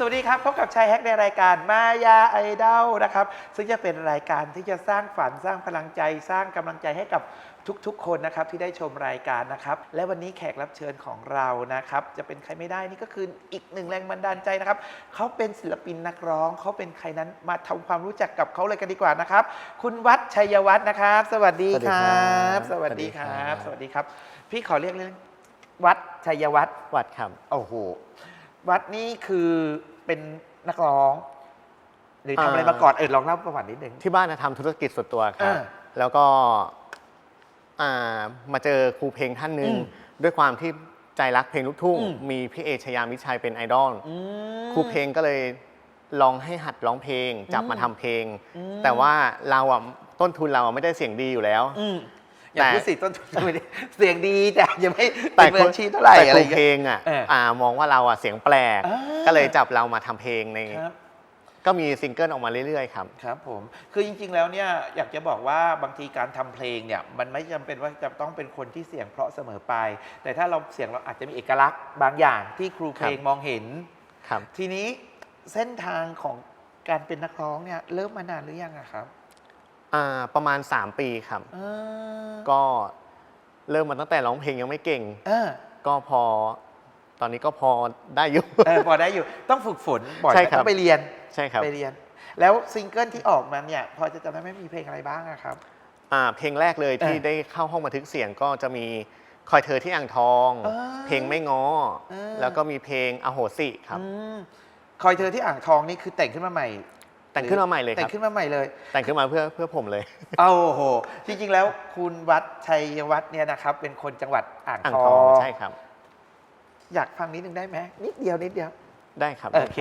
สวัสดีครับ พบกับชายแฮกในรายการมายาไอดอลนะครับ ซึ่งจะเป็นรายการที่จะสร้างฝันสร้างพลังใจ สร้างกำลังใจให้กับทุกๆ คนนะครับที่ได้ชมรายการนะครับ และวันนี้แขกรับเชิญของเรานะครับ จะเป็นใครไม่ได้นี่ก็คืออีกหนึ่งแรงบันดาลใจนะครับเขาเป็นศิลปินนักร้องเขาเป็นใครนั้นมาทำความรู้จักกับเขาเลยกันดีกว่านะครับ คุณวัดชัยวัฒน์นะครับ สวัสดีครับ สวัสดีครับ สวัสดีครับ พี่ขอเรียกเรื่องวัดชัยวัฒน์วัดครับโอ้โห วัดนี่คือเป็นนักร้อง หรือทำอะไรอ่ามมาก่อนเออลองเล่าประวัตินิดนึง ที่บ้านนะทำธุรกิจส่วนตัวครับ อ่าแล้วก็อ่ามาเจอครูเพลงท่านหนึ่งอืมด้วยความที่ใจรักเพลงลูกทุ่ง อืม มีพี่เอชยามิชัยเป็นไอดอลอืม ครูเพลงก็เลยลองให้หัดร้องเพลง จับอืมมาทำเพลง อืม แต่ว่าเราอะต้นทุนเราอะไม่ได้เสียงดีอยู่แล้ว อืม อย่าแต่พูดสิต้นทุนไม่ได้เสียงดีแต่ยังไม่แต่เป็นมืออาชีพเท่าไหร่แต่อะคไรรูอย่างเพลเงี้ยงอะเอออ่่ามองว่าเราอะเสียงแปลกอ่าก็เลยจับเรามาทำเพลงในครับก็มีซิงเกิลออกมาเรื่อยๆครับครับผมคือจริงๆแล้วเนี่ยอยากจะบอกว่าบางทีการทำเพลงเนี่ยมันไม่จำเป็นว่าจะต้องเป็นคนที่เสียงเพราะเสมอไป แต่ถ้าเราเสียงเราอาจจะมีเอกลักษณ์บางอย่างที่ครูเพลงมองเห็นครับทีนี้เส้นทางของการเป็นนักร้องเนี่ยเริ่มมานานหรือยังอะครับ อ่าประมาณ 3 ปีครับ เออก็เริ่มมาตั้งแต่ร้องเพลงยังไม่เก่ง เออก็พอ ตอนนี้ก็พอได้อยู่ เออพอได้อยู่ต้องฝึกฝนบ่อยใช่ครับ ต้องไปเรียนใช่ครับไปเรียน แล้วซิงเกิลที่ออกมาเนี่ย พอจะจำได้ไหมมีเพลงอะไรบ้างอะครับ อ่าเพลงแรกเลยที่เออได้เข้าห้องบันทึกเสียงก็จะมีคอยเธอที่อ่างทอง เออเพลงไม่ง้อ เออ แล้วก็มีเพลงอโหสิครับ อืมคอยเธอที่อ่างทองนี่คือแต่งขึ้นมาใหม่ แต่งขึ้นมาใหม่เลยคแต่รังบขึ้นมาใหม่เลย แต่งขึ้นมาเพื่อเพื่อผมเลย เอาโอ้โห จริง ๆ แล้วคุณวัดชัยวัฒน์เนี่ยนะครับ เป็นคนจังหวัดอ่างอ่างททอองงใช่ครับ อยากฟังนิดนึงได้ไหมนิดเดียวนิดเดียว ได้ครับ โอเค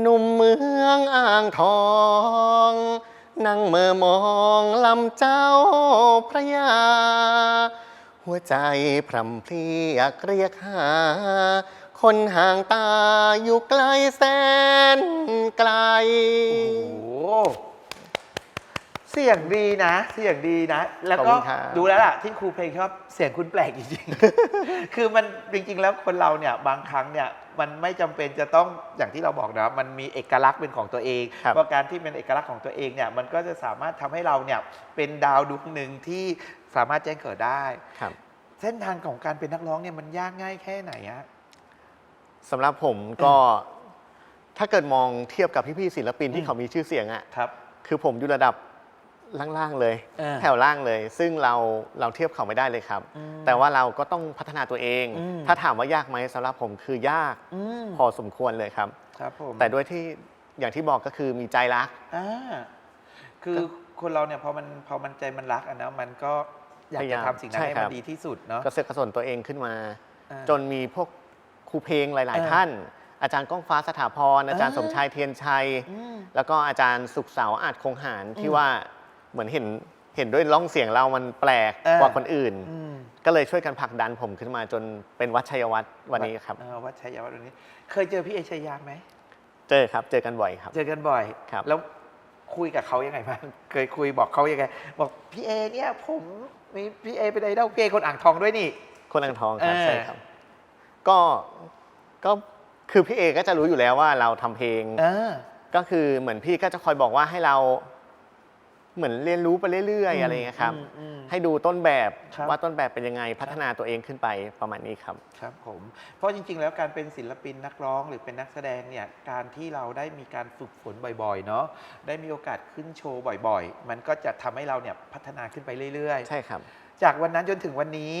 หนุ่มเมืองอ่างทอง นั่งเมื่อมองลำเจ้าพระยา หัวใจพรำเพรียกเรียกหา คนห่างตาอยู่ไกลแสนไกล โอ้โหเสียงดีนะ เสียงดีนะ แล้วขอบก็คุณครับ ดูแล้วล่ะที่ครูเพลงชอบเสียงคุณแปลกจริงๆ คือมันจริง ๆ แล้วคนเราเนี่ยบางครั้งเนี่ยมันไม่จำเป็นจะต้องอย่างที่เราบอกนะมันมีเอกลักษณ์เป็นของตัวเองครับเพราะการที่เป็นเอกลักษณ์ของตัวเองเนี่ยมันก็จะสามารถทำให้เราเนี่ยเป็นดาวดวงหนึ่งที่สามารถแจ้งเกิดได้ ครับ เส้นทางของการเป็นนักร้องเนี่ยมันยากง่ายแค่ไหนอะ สำหรับผมก็ถ้าเกิดมองเทียบกับพี่ๆศิลปินอืที่มเขามีชื่อเสียงอะครับ คือผมอยู่ระดับล่างๆเลย เออแถวล่างเลย ซึ่งเราเราเทียบเขาไม่ได้เลยครับ อืมแต่ว่าเราก็ต้องพัฒนาตัวเอง อืม ถ้าถามว่ายากไหมสำหรับผมคือยากอืมพอสมควรเลยครับ ครับผมแต่ด้วยที่อย่างที่บอกก็คือมีใจรัก อ่าคือคนเราเนี่ยพอมันพอมันใจมันรักอะนะมันก็อยากพยาจะยามทำสิ่งนั้นใช่ให้ครัมันบ ดีที่สุดเนาะก็เสือกกระสนตัวเองขึ้นมา อ่า จนมีพวกค รูเพลงหลายเออๆท่าน อาจารย์ก้องฟ้าสถาพร อาจารย์อ่าสมชายเทียนชัยอืมแล้วก็อาจารย์สุขเสาอาจคงหารที่อืมว่าเหมือนเห็นเห็นด้วยร้องเสียงเรามันแปลกเออกว่าคนอื่นอืมก็เลยช่วยกันผลักดันผมขึ้นมาจนเป็นวัดชัยวัฒน์วันนี้ครับเออวัดชัยวัฒน์วันนี้ เคยเจอพี่เอชยาไหมเจอครับเจอกันบ่อยครับ เจอกันบ่อยครับแล้วคุยกับเขายังไงบ้างเคยคุยบอกเขายังไง บอกพี่เอเนี่ยผมมีพี่เอเป็นไอดอลพี่เอคนอ่างทองด้วยนี่ คนอ่างทองครับเออใช่ครับ ก็ก็คือพี่เอก็จะรู้อยู่แล้วว่าเราทำเพลง เออ ก็คือเหมือนพี่ก็จะคอยบอกว่าให้เราเหมือนเรียนรู้ไปเรื่อยอืๆมอะไรอย่างเงี้ยครับ อืมอืมให้ดูต้นแบบครับ ว่าต้นแบบเป็นยังไงพัฒนาตัวเองขึ้นไปประมาณนี้ครับ ครับผม เพราะจริง ๆ แล้วการเป็นศิลปินนักร้องหรือเป็นนักแสดงเนี่ยการที่เราได้มีการฝึกฝนบ่อยๆ เนาะได้มีโอกาสขึ้นโชว์บ่อยๆ มันก็จะทำให้เราเนี่ยพัฒนาขึ้นไปเรื่อยใช่ครับ ๆ จากวันนั้นจนถึงวันนี้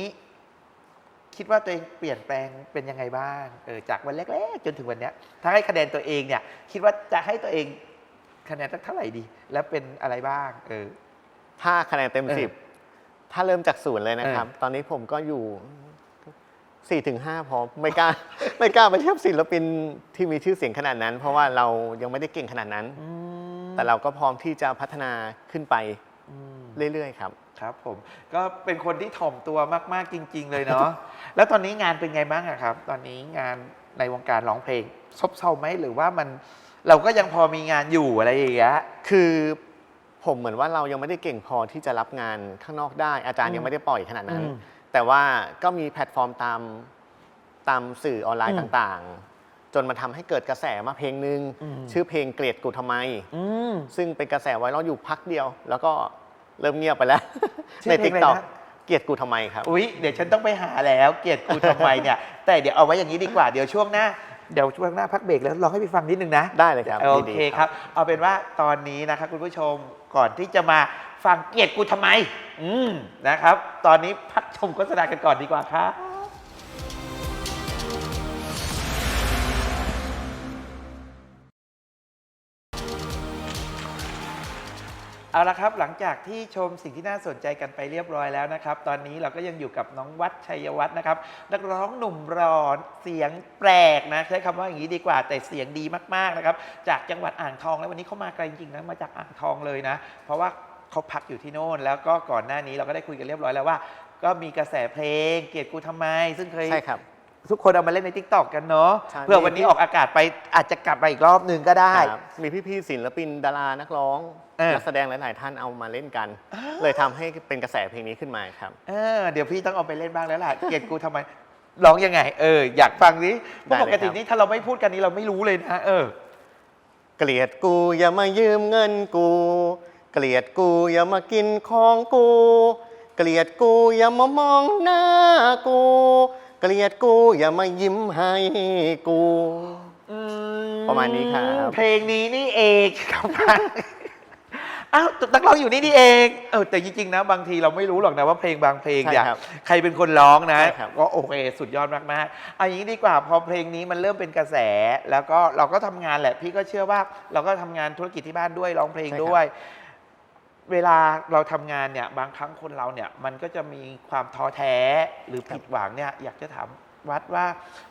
คิดว่าตัวเองเปลี่ยนแปลงเป็นยังไงบ้างเออจากวันแรกๆ จนถึงวันเนี้ยถ้าให้คะแนนตัวเองเนี่ย คิดว่าจะให้ตัวเองคะแนนสักเท่าไหร่ดี แล้วเป็นอะไรบ้าง เออ ถ้าคะแนนเต็มเออสิบถ้าเริ่มจากศูนย์เลยนะครับเออตอนนี้ผมก็อยู่4ี่ถึงห้าพอไม่กล้า ไม่กล้าไปเทียบศิลปินที่มีชื่อเสียงขนาดนั้น เพราะว่าเรายังไม่ได้เก่งขนาดนั้นอืมแต่เราก็พร้อมที่จะพัฒนาขึ้นไปอืมเรื่อยๆครับ ครับผม ก็เป็นคนที่ถ่อมตัวมาก ๆ จริง ๆ เลยเนาะ แล้วตอนนี้งานเป็นไงบ้างอะครับ ตอนนี้งานในวงการร้องเพลงซบเซาไหมหรือว่ามันเราก็ยังพอมีงานอยู่อะไรอย่างเงี้ย คือผมเหมือนว่าเรายังไม่ได้เก่งพอที่จะรับงานข้างนอกได้ อาจารย์อืมยังไม่ได้ปล่อยขนาดนั้น อืมแต่ว่าก็มีแพลตฟอร์มตามตามสื่อออนไลอืน์มต่างจนมาทำให้เกิดกระแสมาเพลงหนึ่งอืม ชื่อเพลงเกลียดกูทำไม อืม ซึ่งเป็นกระแสไวรัลอยู่พักเดียว แล้วก็เริ่มเงียบไปแล้ว ชื่ในอเพลติ๊งกอะไรต็อกนะ เกลียดกูทำไมครับ อุ๊ย เดี๋ยวฉันต้องไปหาแล้วเกลียดกูทำไมเนี่ย แต่เดี๋ยวเอาไว้อย่างนี้ดีกว่า เดี๋ยวช่วงหน้า เดี๋ยวช่วงหน้าพักเบรกแล้วลองให้พี่ฟังนิดนึงนะ ได้เลยครับ โอยินดีเคครับ เอาเป็นว่าตอนนี้นะครับคุณผู้ชมก่อนที่จะมาฟังเกลียดกูทำไม อืมนะครับ ตอนนี้พักชมโฆษณากันก่อนดีกว่าครับ เอาละครับหลังจากที่ชมสิ่งที่น่าสนใจกันไปเรียบร้อยแล้วนะครับ ตอนนี้เราก็ยังอยู่กับน้องวัดชัยวัฒน์นะครับ นักร้องหนุ่มรอนเสียงแปลกนะ ใช้คำว่าอย่างนี้ดีกว่าแต่เสียงดีมากๆนะครับ จากจังหวัดอ่างทองแล้ววันนี้เขามาไกลจริงๆนะมาจากอ่างทองเลยนะ เพราะว่าเขาพักอยู่ที่โน่น แล้วก็ก่อนหน้านี้เราก็ได้คุยกันเรียบร้อยแล้วว่า ก็มีกระแสเพลงเกียดกูทำไม ซึ่งเคยใช่ครับ ทุกคนเอามาเล่นในทิกตอกกันเนาะใช่ เพื่อวันนี้ออกอากาศไปอาจจะกลับมาอีกรอบหนึ่งก็ได้ ครับมีพี่ๆศิลปินดารานักร้องเออ นักแสดงหลายๆท่านเอามาเล่นกัน เลยทำให้เป็นกระแสเพลงนี้ขึ้นมาครับ เออเดี๋ยวพี่ต้องเอาไปเล่นบ้างแล้วล่ะ เกลียดกูทำไมร้องยังไง เอออยากฟังนี้เพราะได้ปเลยกติครับ นี่ถ้าเราไม่พูดกันนี้เราไม่รู้เลยนะเออ เกลียดกูอย่ามายืมเงินกู เกลียดกูอย่ามากินของกู เกลียดกูอย่ามามองหน้ากู เกลียดกูอย่ามายิ้มให้กูประมาณนี้ครับ เพลงนี้นี่เองครับอ้าวนักร้องอยู่นี่นี่เองเออแต่จริงๆนะบางทีเราไม่รู้หรอกนะว่าเพลงบางเพลงเนี่ยใช่ครับใครเป็นคนร้องนะ ใช่ครับ ก็โอเคสุดยอดมากๆเอาอย่างนี้ดีกว่าพอเพลงนี้มันเริ่มเป็นกระแส แล้วก็เราก็ทำงานแหละ พี่ก็เชื่อว่าเราก็ทำงานธุรกิจที่บ้านด้วยร้องเพลงด้วย เวลาเราทำงานเนี่ยบางครั้งคนเราเนี่ยมันก็จะมีความท้อแท้หรือผิดหวังเนี่ยอยากจะถามวัดว่า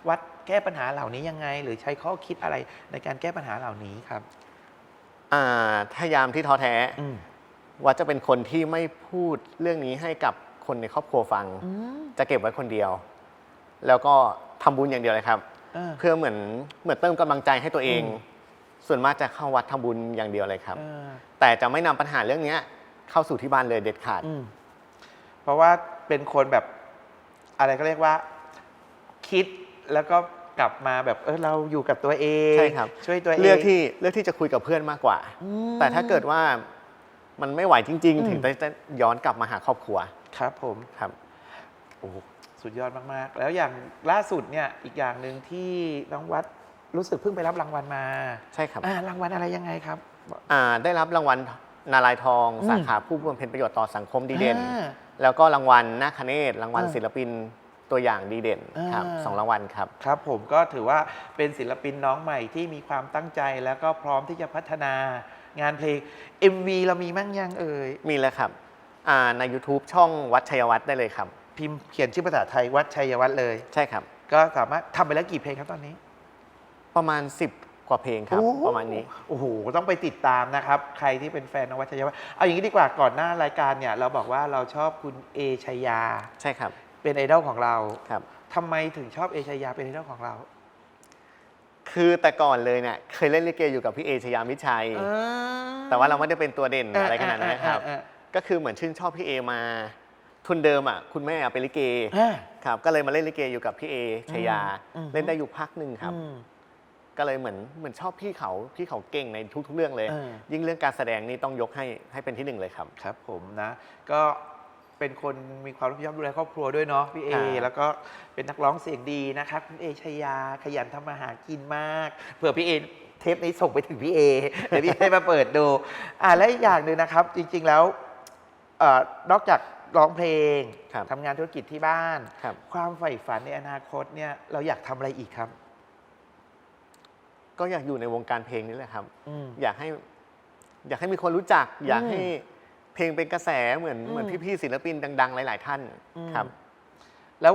วัดแก้ปัญหาเหล่านี้ยังไง หรือใช้ข้อคิดอะไรในการแก้ปัญหาเหล่านี้ครับ อ่าถ้ายามที่ท้อแท้ อืมว่าจะเป็นคนที่ไม่พูดเรื่องนี้ให้กับคนในครอบครัวฟัง อืมจะเก็บไว้คนเดียว แล้วก็ทำบุญอย่างเดียวเลยครับ เออ เพื่อเหมือนเหมือนเติมกำลังใจให้ตัวเอง อืม ส่วนมากจะเข้าวัดทำบุญอย่างเดียวเลยครับ เออแต่จะไม่นำปัญหาเรื่องเนี้ยเข้าสู่ที่บ้านเลยเด็ดขาด อืมเพราะว่าเป็นคนแบบอะไรก็เรียกว่าคิดแล้วก็กลับมาแบบเออเราอยู่กับตัวเองใช่ครับ ช่วยตัวเองเลือกที่เลือกที่จะคุยกับเพื่อนมากกว่า อืม แต่ถ้าเกิดว่ามันไม่ไหวจริง อืม ๆ ถึงจะย้อนกลับมาหาครอบครัวครับผม ครับ โอ้โหสุดยอดมาก ๆ แล้วอย่างล่าสุดเนี่ย อีกอย่างหนึ่งที่น้องวัด รู้สึกเพิ่งไปรับรางวัลมาใช่ครับอ่ารางวัลอะไรยังไงครับ อ่าได้รับรางวัลนารายณ์ทอง อืมสาขาผู้บำเพ็ญประโยชน์ต่อสังคมดีเด่น อ่าแล้วก็รางวัลนาคเนศรางวัลอ่าศิลปินตัวอย่างดีเด่นครับอ่า สองรางวัลครับ ครับผมก็ถือว่าเป็นศิลปินน้องใหม่ที่มีความตั้งใจแล้วก็พร้อมที่จะพัฒนางานเพลง MV เรามีมั่งยังเอ่ยมีแล้วครับอ่าใน YouTube ช่องวัดชัยวัฒน์ได้เลยครับ พิมพ์เขียนชื่อภาษาไทยวัดชัยวัฒน์เลย ใช่ครับก็สามารถทำไปแล้วกี่เพลงครับตอนนี้ ประมาณ 10 กว่าเพลงครับ โอ้ประมาณนี้ โอ้โห ต้องไปติดตามนะครับ ใครที่เป็นแฟนนวัดชัยวัฒน์เอาอย่างนี้ดีกว่าก่อนหน้ารายการเนี่ย เราบอกว่าเราชอบคุณเอชัยยา ใช่ครับเป็นไอดอลของเราครับ ทำไมถึงชอบเอชัยยาเป็นไอดอลของเราคือแต่ก่อนเลยเนี่ยเคยเล่นลิเกอยู่กับพี่เอชยามิตรชัยแต่ว่าเราไม่ได้เป็นตัวเด่นอะไรขนาดนั้นนะครับอ่าก็คือเหมือนชื่นชอบพี่เอมา ทุนเดิมอะคุณแม่เป็นลิเกอ่าครับก็เลยมาเล่นลิเกอยู่กับพี่เอชยา อืมเล่นได้อยู่พักหนึ่งครับ อืม ก็เลยเหมือนเหมือนชอบพี่เขาพี่เขาเก่งในทุก ๆ เรื่องเลย เออ ยิ่งเรื่องการแสดงนี่ต้องยกให้ให้เป็นที่หนึ่งเลยครับ ครับผมนะ ก็เป็นคนมีความรับผิดชอบดูแลครอบครัวด้วยเนาะพี่เอ ครับ แล้วก็เป็นนักร้องเสียงดีนะครับคุณเอชยาขยันทำมาหากินมากเผื่อพี่เอเทปนี้ส่งไปถึงพี่เอเดี๋ยวพี่ ให้มาเปิดดูอ่าและอีกอย่างหนึ่งนะครับ จริง ๆแล้วเออนอกจากร้องเพลงครับ ทำงานธุรกิจที่บ้าน ครับ ความใฝ่ฝันในอนาคตเนี่ยเราอยากทำอะไรอีกครับ ก็อยากอยู่ในวงการเพลงนี่แหละครับ อืม อยากให้ อยากให้มีคนรู้จัก อยากอืมให้เพลงเป็นกระแสเหมือนอืมเหมือนพี่ๆศิลปินดัง ๆ หลาย ๆ ท่านอืม ครับ แล้ว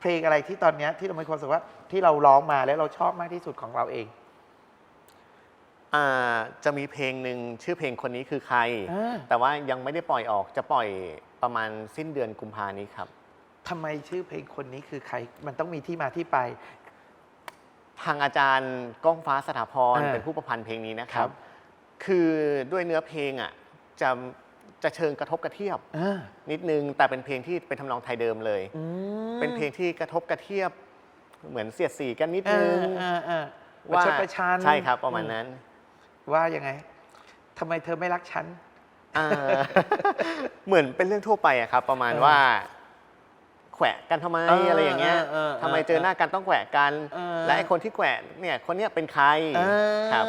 เพลงอะไรที่ตอนเนี้ยที่เราไม่ควรรู้สึกว่าที่เราร้องมาแล้วเราชอบมากที่สุดของเราเองอ่าจะมีเพลงหนึ่งชื่อเพลงคนนี้คือใครอ่าแต่ว่ายังไม่ได้ปล่อยออกจะปล่อยประมาณสิ้นเดือนกุมภานี้ครับ ทำไมชื่อเพลงคนนี้คือใคร มันต้องมีที่มาที่ไป ทางอาจารย์ก้องฟ้าสถาพรอ่าเป็นผู้ประพันธ์เพลงนี้นะคครัรับ บ คือด้วยเนื้อเพลงอะจะจะเชิงกระทบกระเทียบ อ่านิดนึงแต่เป็นเพลงที่เป็นทำนองไทยเดิมเลย อืมเป็นเพลงที่กระทบกระเทียบ เหมือนเสียดสีกันนิดเอนึองเออเออประชดประชันใช่ครับประมาณนั้นว่ายังไงทำไมเธอไม่รักฉันอ่าเหมือนเป็นเรื่องทั่วไปอะครับ ประมาณเออ ว่า แขวะกันทำไมเออออะไรอย่างเงี้ยเออเออทำไมเจอหน้ากันต้องแขวะกัน เออ และไอ้คนที่แขวะเนี่ยคนเนี้ยเป็นใครเออครับ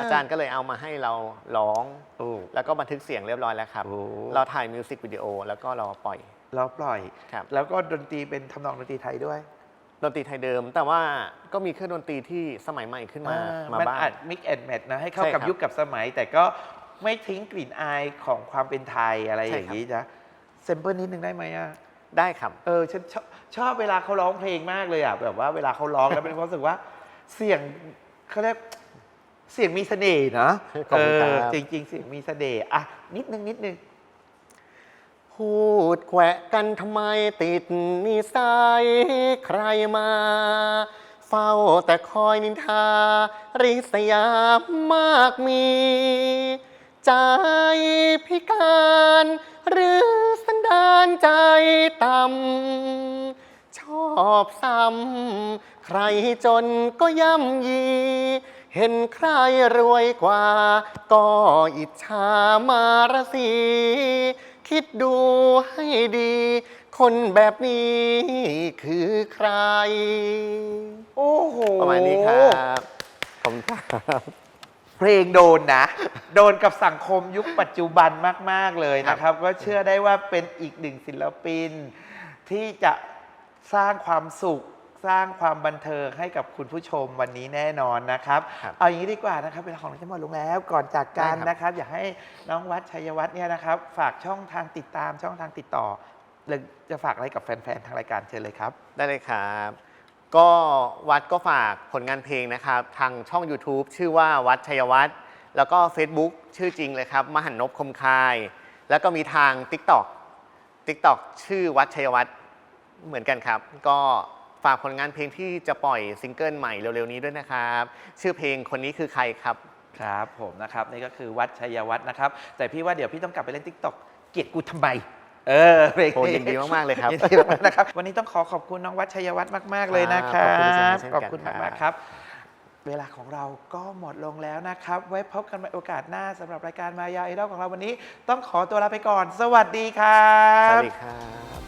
อาจารย์ก็เลยเอามาให้เราร้อง โอ้ แล้วก็บันทึกเสียงเรียบร้อยแล้วครับ โอ้ เราถ่ายมิวสิกวิดีโอแล้วก็เราปล่อยเราปล่อย ครับแล้วก็ดนตรีเป็นทำนองดนตรีไทยด้วยดนตรีไทยเดิม แต่ว่าก็มีเครื่องดนตรีที่สมัยใหม่ขึ้นมา อ่มามันบ้าง อัดมิกแอนแมทนะ ให้เข้าใช่กับครับยุคกับสมัย แต่ก็ไม่ทิ้งกลิ่นอายของความเป็นไทยอะไรใช่อย่างครับนี้นะเซมเปิลนิดนึงได้ไหมอะ ได้ครับเออฉันชอบชอบเวลาเขาร้องเพลงมากเลยอะแบบว่าเวลาเขาร้องแล้วเป็นความรู้สึกว่าเสียงเขาเรียกเสียงมีเสน่ห์นะขอบเอคุณครัอบจริง ๆ เสียงมีเสน่ห์อะนิดนึงนิดนึง พูดแขวะกันทำไมติดนิสัยใครมา เฝ้าแต่คอยนินทา ริษยามากมี ใจพิการ หรือสั นดานใจต่ำ ชอบซ้ำ ใครจนก็ย่ำยี เห็นใครรวยกว่า ก็อิจฉามารสี คิดดูให้ดี คนแบบนี้คือใคร โอ้โห ประมาณนี้ครับ ขอบคุณครับ เพลงโดนนะ โดนกับสังคมยุคปัจจุบันมาก ๆ เลยนะครับ ก็เชื่อได้ว่าเป็นอีกหนึ่งศิลปิน ที่จะสร้างความสุขสร้างความบันเทิงให้กับคุณผู้ชมวันนี้แน่นอนนะครับ ครับเอาอย่างนี้ดีกว่านะครับเวลาของเราจะหมดลงแล้ว ก่อนจากกันได้ครับ นะครับ อยากให้น้องวัดชัยวัฒน์เนี่ยนะครับ ฝากช่องทางติดตามช่องทางติดต่อหรือจะฝากอะไรกับแฟนๆทางรายการเชิญเลยครับ ได้เลยครับ ก็วัดก็ฝากผลงานเพลงนะครับ ทางช่อง YouTube ชื่อว่าวัดชัยวัฒน์แล้วก็ Facebook ชื่อจริงเลยครับ มหันนบคมคาย แล้วก็มีทาง TikTok TikTok ชื่อวัดชัยวัฒน์เหมือนกันครับ ก็ฝากผลงานเพลงที่จะปล่อยซิงเกิลใหม่เร็วๆนี้ด้วยนะครับ ชื่อเพลงคนนี้คือใครครับ ครับผมนะครับ นี่ก็คือวัดชัยวัฒน์นะครับ แต่พี่ว่าเดี๋ยวพี่ต้องกลับไปเล่นทิกตอกเกลียดกูทำไม เออเพลงโอ้ยินดีมาก ๆ เลยครับยินดีมากๆนะครับ วันนี้ต้องขอขอบคุณน้องวัดชัยวัฒน์มาก ๆ เลยนะคครัรับบขอบคุณเช่นกันขอบคุณครับมาก ๆ ครับ เวลาของเราก็หมดลงแล้วนะครับ ไว้พบกันใหม่โอกาสหน้าสำหรับรายการมายาไอดอลของเราวันนี้ ต้องขอตัวลาไปก่อน สวัสดีครัสบ วัสดีครับ